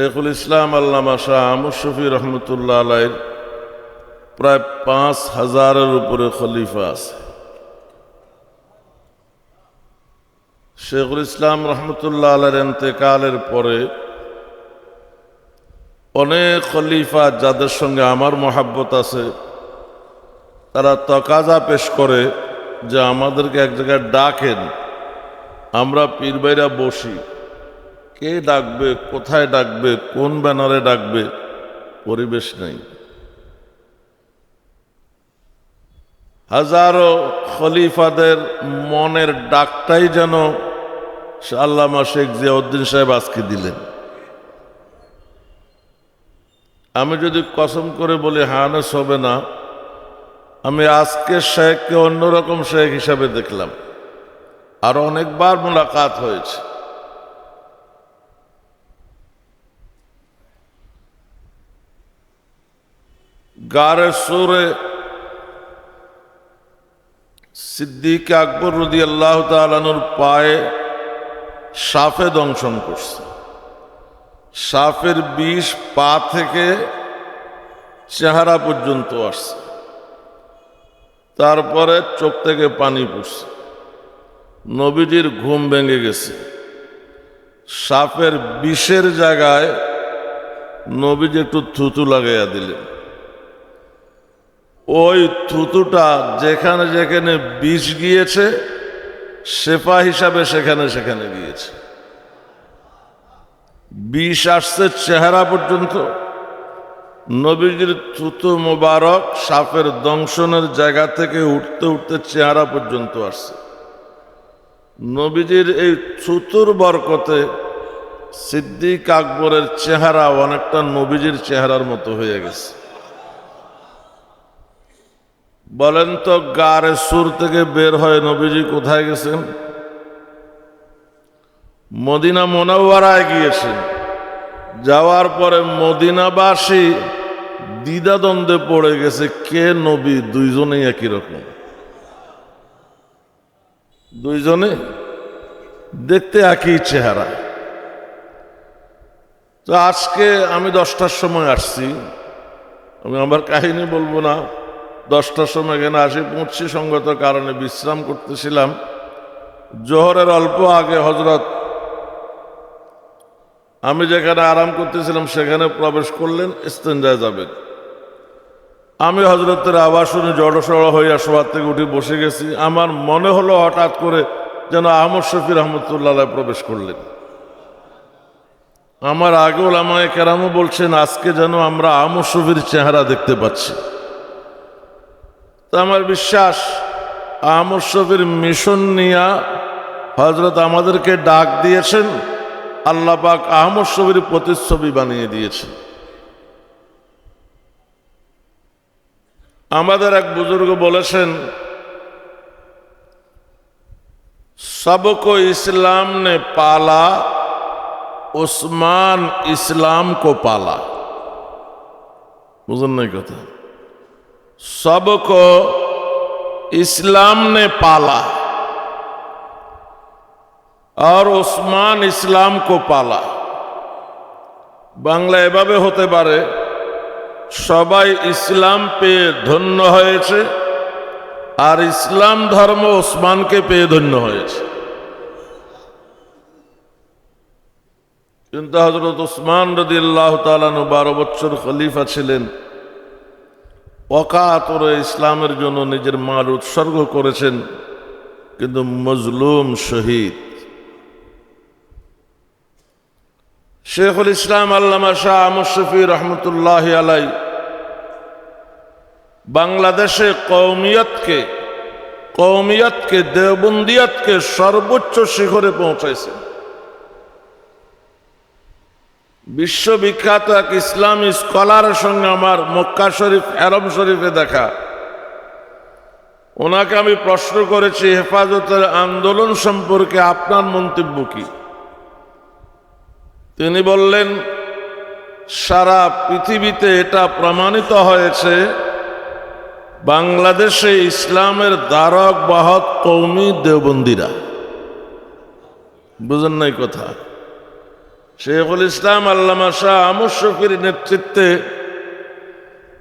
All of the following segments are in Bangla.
শেখুল ইসলাম আল্লামা শাহ শফি রহমতুল্লাহ আলাইর প্রায় পাঁচ হাজারের উপরে খলিফা আছে। শেখুল ইসলাম রহমতুল্লাহ আলাইর এতেকালের পরে অনেক খলিফা যাদের সঙ্গে আমার মহাব্বত আছে, তারা তকাজা পেশ করে যে আমাদেরকে এক জায়গায় ডাকেন, আমরা পীরবাইরা বসি। কে ডাকবে, কোথায় ডাকবে, কোন ব্যানারে ডাকবে, পরিবেশ নেই। হাজারো খলিফাদের মনের ডাকটাই যেন আল্লামা শেখ জিয়াউদ্দিন সাহেব আজকে দিলেন। আমি যদি কসম করে বলি হানেস হবে না, আমি আজকের শেখকে অন্যরকম শেখ হিসাবে দেখলাম। আর অনেকবার মোলাকাত হয়েছে। গারে সুরে সিদ্দিক আকবর রদি আল্লাহ তালানুর পায়ে সাফে দংশন করছে। সাফের বিষ পা থেকে চেহারা পর্যন্ত আসছে। তারপরে চোখ থেকে পানি পড়ছে। নবীজির ঘুম ভেঙে গেছে। সাপের বিষের জায়গায় নবীজি একটু থুতু লাগাইয়া দিলেন। ওই থুতুটা যেখানে যেখানে বিষ গিয়েছে, শেফা হিসাবে সেখানে সেখানে গিয়েছে। বিষ আসছে চেহারা পর্যন্ত। নবীজির থুতু মোবারক সাপের দংশনের জায়গা থেকে উঠতে উঠতে চেহারা পর্যন্ত আসছে। নবীজির এই থুতুর বরকতে সিদ্দিক আকবরের চেহারা অনেকটা নবীজির চেহারার মতো হয়ে গেছে। বলেন তো, গারে সুর থেকে বের হয়ে নবীজি কোথায় গেছেন? মদিনা মোনাওয়ারায় গিয়েছেন। যাওয়ার পরে মদিনাবাসী দ্বিধাদ্বন্দ্বে পড়ে গেছে, কে নবী? দুইজনেই একই রকম। দুইজনে দেখতে একই চেহারা। তো আজকে আমি দশটার সময় আসছি। আমি আমার কাহিনী বলব না। দশটার সময় এখানে আসি পৌঁছছি সঙ্গত কারণে বিশ্রাম করতেছিলাম। জোহরের অল্প আগে হজরত আমি যেখানে আরাম করতেছিলাম সেখানে প্রবেশ করলেন ইস্তেঞ্জায় যাবেন। আমি হজরতের আওয়াজ শুনে জড়সড় হইয়া সবার থেকে উঠে বসে গেছি। আমার মনে হলো হঠাৎ করে যেন আহমদ শফি রহমতুল্লাহ প্রবেশ করলেন। আমার আগেও আমায় কেরামও বলছেন, আজকে যেন আমরা আহমদ শফির চেহারা দেখতে পাচ্ছি। তা আমার বিশ্বাস আহমদ শফির মিশন নিয়া হজরত আমাদেরকে ডাক দিয়েছেন আল্লাহ পাক আহমদ শফির প্রতিচ্ছবি বানিয়ে দিয়েছেন আমাদের এক বুজুর্গ বলেছেন सबको इस्लाम ने पाला उस्मान इस्लाम को पाला বুঝুন নাই কথা सबको इस्लाम ने पाला और उस्मान इस्लाम को पाला বাংলা এভাবে হতে পারে সবাই ইসলাম পেয়ে ধন্য হয়েছে আর ইসলাম ধর্ম ওসমানকে পেয়ে ধন্য হয়েছে কিন্তু হজরত ওসমান রদি আল্লাহ তালানু বারো বছর খলিফা ছিলেন অকাতরে ইসলামের জন্য নিজের মাল উৎসর্গ করেছেন, কিন্তু মজলুম শহীদ। শেখুল ইসলাম আল্লামা শাহ আমশফি রহমতুল্লাহ আলাই বাংলাদেশে কৌমিয়তকে কৌমিয়তকে দেওবন্দিয়তকে সর্বোচ্চ শিখরে পৌঁছাইছে বিশ্ববিখ্যাত এক ইসলামী স্কলারের সঙ্গে আমার মক্কা শরীফ এরম শরীফে দেখা। ওনাকে আমি প্রশ্ন করেছি, হেফাজতের আন্দোলন সম্পর্কে আপনার মন্তব্য কি? তিনি বললেন, সারা পৃথিবীতে এটা প্রমাণিত হয়েছে, বাংলাদেশে ইসলামের দ্বারক বাহক কৌমি দেওবন্দিরা। বুঝেন নাই কথা? শেখুল ইসলাম আল্লামা শাহ আমর নেতৃত্বে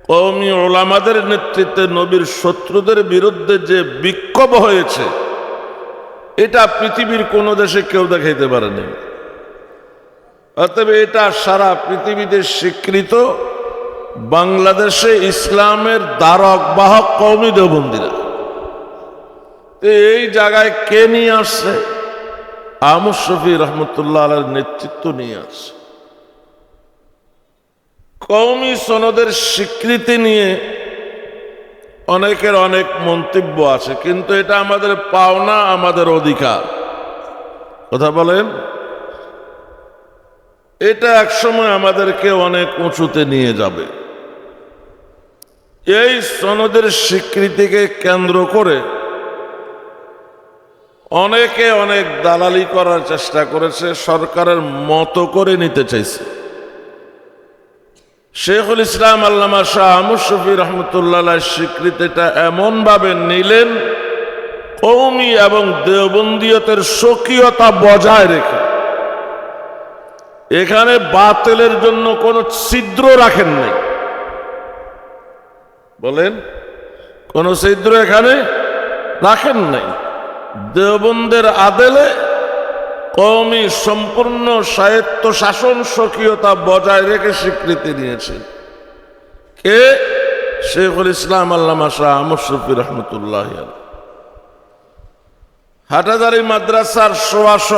কৌমি ওলামাদের নেতৃত্বে, নবীর শত্রুদের বিরুদ্ধে যে বিক্ষোভ হয়েছে, এটা পৃথিবীর কোনো দেশে কেউ দেখাইতে পারেনি। অতএব এটা সারা পৃথিবীতে স্বীকৃত বাংলাদেশে ইসলামের দ্বারক বাহক কৌমি দেবন্দিরা এই জায়গায় কে নিয়ে আসছে? আমর শফি রহমতুল্লাহ আলার নেতৃত্ব নিয়ে আসছে কৌমি সনদের স্বীকৃতি নিয়ে অনেকের অনেক মন্তব্য আছে, কিন্তু এটা আমাদের পাওনা, আমাদের অধিকার। কথা বলেন? এটা একসময় আমাদেরকে অনেক উঁচুতে নিয়ে যাবে। এই সনদের স্বীকৃতিকে কেন্দ্র করে অনেকে অনেক দালালি করার চেষ্টা করেছে, সরকারের মতো করে নিতে চাইছে। শেখুল ইসলাম আল্লামা শাহ আমর শফি রহমতুল্লাহ স্বীকৃতিটা এমনভাবে নিলেন কৌমি এবং দেওবন্দিয়তের স্বকীয়তা বজায় রেখে। এখানে বাতিলের জন্য কোনো ছিদ্র রাখেন নাই। বলেন, কোন ছিদ্র এখানে রাখেন নাই। দেওবন্দের আদেলে কৌমি সম্পূর্ণ সাহিত্য শাসন স্বকীয়তা বজায় রেখে স্বীকৃতি নিয়েছে। কে? শেখুল ইসলাম আল্লামা শাহ শফি রহমতুল্লাহ হাটাদারি মাদ্রাসার সোয়াশ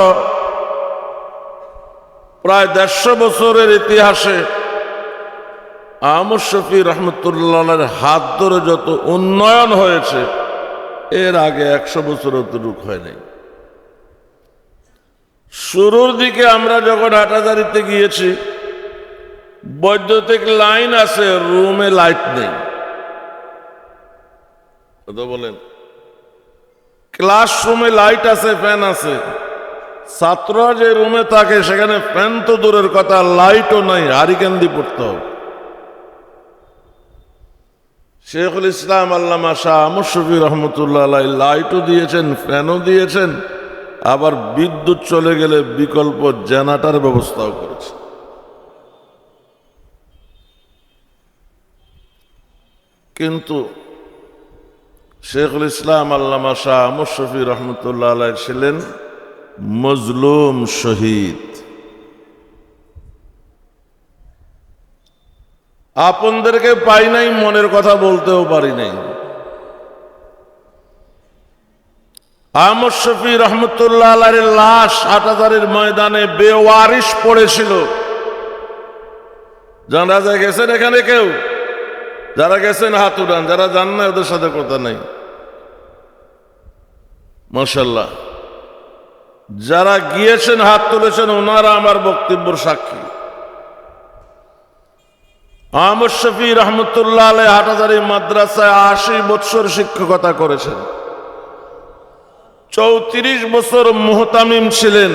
প্রায় দেড়শো বছরের ইতিহাসে আমর শফি রহমতুল্লাহের হাত ধরে যত উন্নয়ন হয়েছে এর আগে একশো বছর অতটুক হয় নাই। শুরুর দিকে আমরা যখন হাটাদারিতে গিয়েছি, বৈদ্যুতিক লাইন আছে, রুমে লাইট নেই। বলেন। ক্লাসরুমে লাইট আছে, ফ্যান আছে। ছাত্ররা যে রুমে থাকে, সেখানে ফ্যান তো দূরের কথা, লাইটও নাই হারিকেন্দি পড়তে হবে। শেখুল ইসলাম আল্লামা শাহ আমশফি রহমতুল্লাহ লাইটও দিয়েছেন, ফ্যানও দিয়েছেন, আবার বিদ্যুৎ চলে গেলে বিকল্প জেনাটার ব্যবস্থাও করেছে। কিন্তু শেখুল ইসলাম আল্লামা শাহ আমশফি রহমতুল্লাহ ছিলেন মজলুম শহীদ। আপনদেরকে পাই নাই, মনের কথা বলতেও পারি নাই। আহমদ শফি রহমতুল্লাহ আলের লাশ হাটাদারের ময়দানে বেওয়ারিশ পড়েছিল। জানা গেছেন এখানে কেউ? যারা গেছেন হাত উড়ান যারা জান না ওদের সাথে কথা নেই। মাসাল্লাহ যারা গিয়েছেন, হাত তুলেছেন, ওনারা আমার বক্তব্যর সাক্ষী। আহমদ শফি রহমতুল্লাহ আলহ হাটাজারি মাদ্রাসায় আশি বৎসর শিক্ষকতা করেছেন। চৌত্রিশ বছর মোহতামিম ছিলেন।